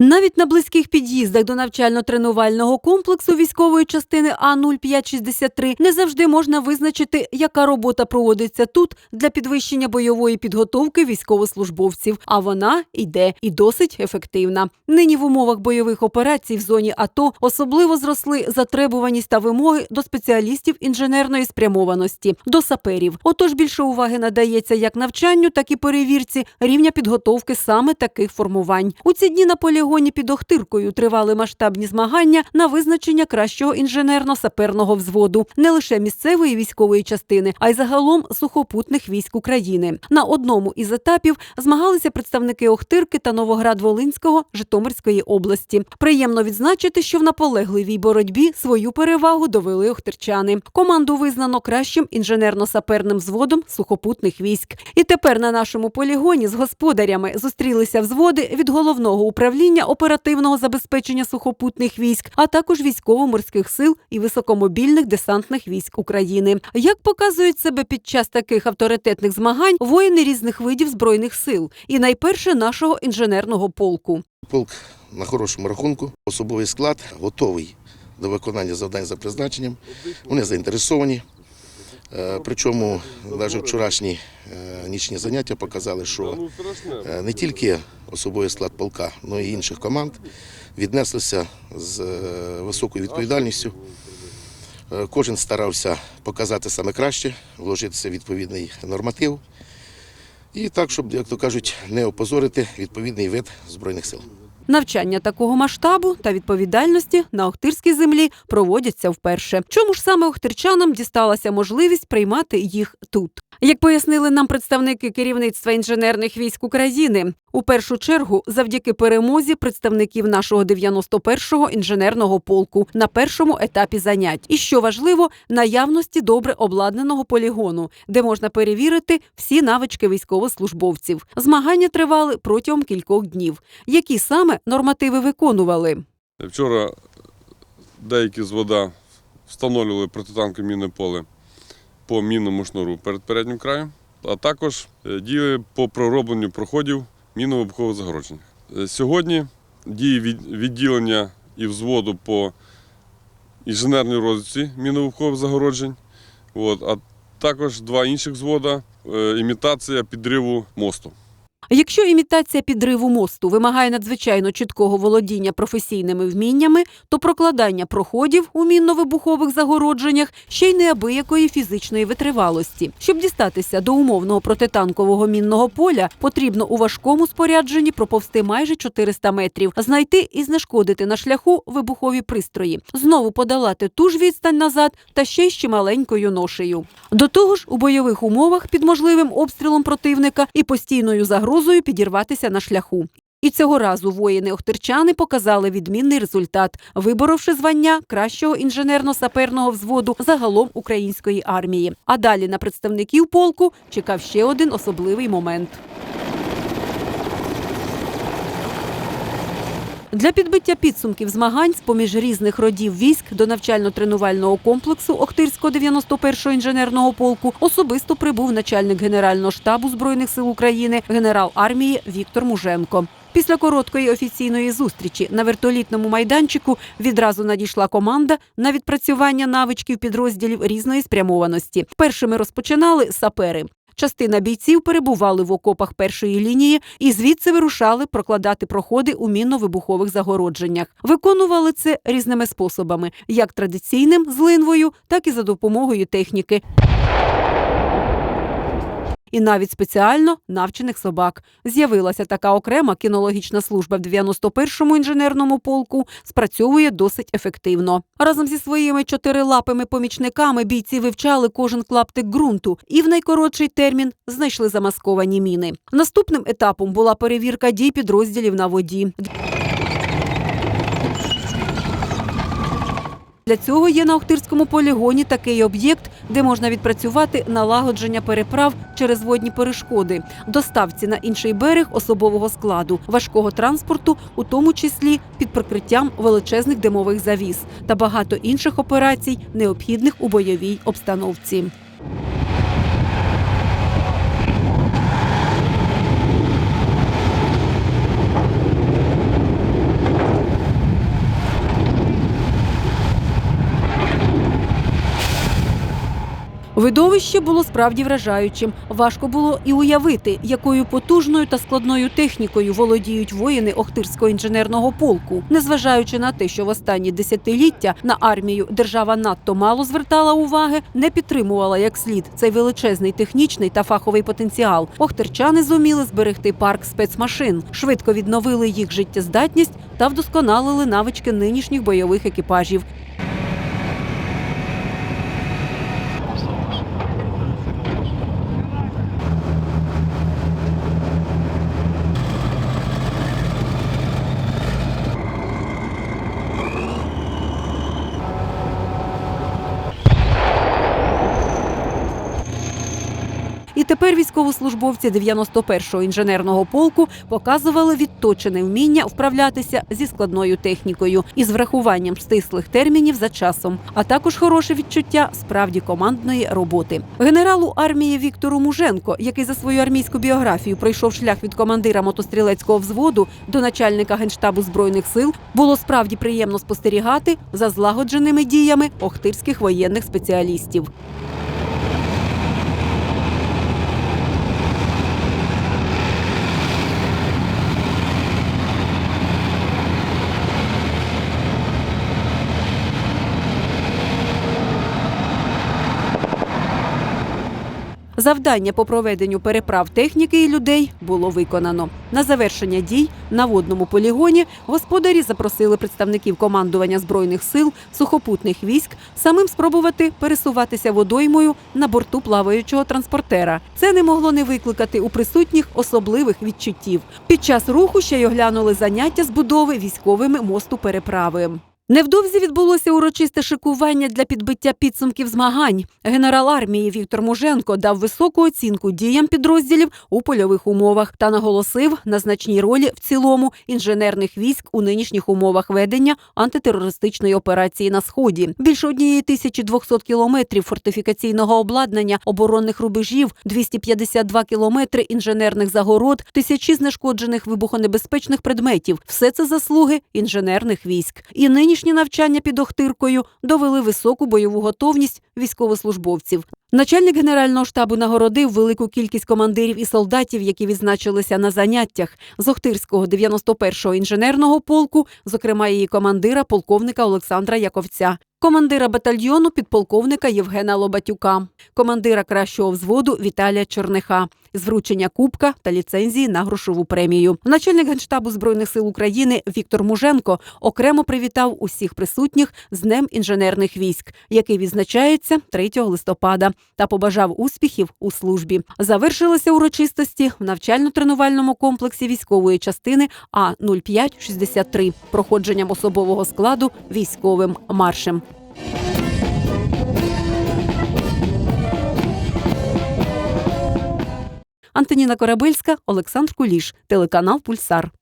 Навіть на близьких під'їздах до навчально-тренувального комплексу військової частини А-0563 не завжди можна визначити, яка робота проводиться тут для підвищення бойової підготовки військовослужбовців. А вона йде і досить ефективна. Нині в умовах бойових операцій в зоні АТО особливо зросли затребуваність та вимоги до спеціалістів інженерної спрямованості, до саперів. Отож більше уваги надається як навчанню, так і перевірці рівня підготовки саме таких формувань. У ці дні на полігоні під Охтиркою тривали масштабні змагання на визначення кращого інженерно-саперного взводу не лише місцевої військової частини, а й загалом сухопутних військ України. На одному із етапів змагалися представники Охтирки та Новоград-Волинського Житомирської області. Приємно відзначити, що в наполегливій боротьбі свою перевагу довели охтирчани. Команду визнано кращим інженерно-саперним взводом сухопутних військ. І тепер на нашому полігоні з господарями зустрілися взводи від головного управління оперативного забезпечення сухопутних військ, а також військово-морських сил і високомобільних десантних військ України. Як показують себе під час таких авторитетних змагань воїни різних видів збройних сил, і найперше нашого інженерного полку. Полк на хорошому рахунку, особовий склад готовий до виконання завдань за призначенням. Вони заінтересовані. Е, Причому навіть вчорашні е, нічні заняття показали, що е, не тільки особовий склад полка, але й інших команд віднеслися з високою відповідальністю. Кожен старався показати саме краще, вложитися в відповідний норматив. І так, щоб, як то кажуть, не опозорити відповідний вид Збройних сил. Навчання такого масштабу та відповідальності на Охтирській землі проводяться вперше. Чому ж саме охтирчанам дісталася можливість приймати їх тут? Як пояснили нам представники керівництва інженерних військ України, у першу чергу завдяки перемозі представників нашого 91-го інженерного полку на першому етапі занять. І що важливо, наявності добре обладнаного полігону, де можна перевірити всі навички військовослужбовців. Змагання тривали протягом кількох днів. Які саме нормативи виконували? Вчора деякі з вода встановлювали протитанкове мінне поле по мінному шнуру перед переднім краєм, а також дії по проробленню проходів мінно вибухового загороджень. Е, Сьогодні дії відділення і взводу по інженерній розвідці мінно-вибухових загороджень, а також два інших взвода е, імітація підриву мосту. Якщо імітація підриву мосту вимагає надзвичайно чіткого володіння професійними вміннями, то прокладання проходів у мінно-вибухових загородженнях ще й неабиякої фізичної витривалості. Щоб дістатися до умовного протитанкового мінного поля, потрібно у важкому спорядженні проповсти майже 400 метрів, знайти і знешкодити на шляху вибухові пристрої, знову подолати ту ж відстань назад та ще й з чималенькою ношею. До того ж, у бойових умовах під можливим обстрілом противника і постійною загрозою підірватися на шляху. І цього разу воїни-охтирчани показали відмінний результат, виборовши звання кращого інженерно-саперного взводу загалом української армії. А далі на представників полку чекав ще один особливий момент. Для підбиття підсумків змагань з поміж різних родів військ до навчально-тренувального комплексу Охтирського 91-го інженерного полку особисто прибув начальник Генерального штабу Збройних сил України, генерал армії Віктор Муженко. Після короткої офіційної зустрічі на вертолітному майданчику відразу надійшла команда на відпрацювання навичків підрозділів різної спрямованості. Першими розпочинали сапери. Частина бійців перебували в окопах першої лінії і звідси вирушали прокладати проходи у мінно-вибухових загородженнях. Виконували це різними способами, як традиційним з линвою, так і за допомогою техніки. І навіть спеціально навчених собак. З'явилася така окрема кінологічна служба в 91-му інженерному полку, спрацьовує досить ефективно. Разом зі своїми чотирилапими помічниками бійці вивчали кожен клаптик ґрунту і в найкоротший термін знайшли замасковані міни. Наступним етапом була перевірка дій підрозділів на воді. Для цього є на Охтирському полігоні такий об'єкт, де можна відпрацювати налагодження переправ через водні перешкоди, доставці на інший берег особового складу, важкого транспорту, у тому числі під прикриттям величезних димових завіс та багато інших операцій, необхідних у бойовій обстановці. Видовище було справді вражаючим. Важко було і уявити, якою потужною та складною технікою володіють воїни Охтирського інженерного полку, незважаючи на те, що в останні десятиліття на армію держава надто мало звертала уваги, не підтримувала як слід цей величезний технічний та фаховий потенціал. Охтирчани зуміли зберегти парк спецмашин, швидко відновили їх життєздатність та вдосконалили навички нинішніх бойових екіпажів. Тепер військовослужбовці 91-го інженерного полку показували відточене вміння вправлятися зі складною технікою із врахуванням стислих термінів за часом, а також хороше відчуття справді командної роботи. Генералу армії Віктору Муженко, який за свою армійську біографію пройшов шлях від командира мотострілецького взводу до начальника генштабу збройних сил, було справді приємно спостерігати за злагодженими діями охтирських воєнних спеціалістів. Завдання по проведенню переправ техніки і людей було виконано. На завершення дій на водному полігоні господарі запросили представників командування збройних сил сухопутних військ самим спробувати пересуватися водоймою на борту плаваючого транспортера. Це не могло не викликати у присутніх особливих відчуттів. Під час руху ще й оглянули заняття з будови військовими мосту переправи. Невдовзі відбулося урочисте шикування для підбиття підсумків змагань. Генерал армії Віктор Муженко дав високу оцінку діям підрозділів у польових умовах та наголосив на значній ролі в цілому інженерних військ у нинішніх умовах ведення антитерористичної операції на сході. Більше однієї тисячі 200 кілометрів фортифікаційного обладнання, оборонних рубежів, 252 кілометри інженерних загород, тисячі знешкоджених вибухонебезпечних предметів. Все це заслуги інженерних військ. І нинішні навчання під Охтиркою довели високу бойову готовність військовослужбовців. Начальник генерального штабу нагородив велику кількість командирів і солдатів, які відзначилися на заняттях з Охтирського 91-го інженерного полку, зокрема її командира полковника Олександра Яковця. Командира батальйону підполковника Євгена Лобатюка, командира кращого взводу Віталія Чорниха, з вручення кубка та ліцензії на грошову премію. Начальник генштабу збройних сил України Віктор Муженко окремо привітав усіх присутніх з Днем інженерних військ, який відзначається 3 листопада, та побажав успіхів у службі. Завершилися урочистості в навчально-тренувальному комплексі військової частини А 0563 проходженням особового складу військовим маршем. Антоніна Корабельська, Олександр Куліш, телеканал Пульсар.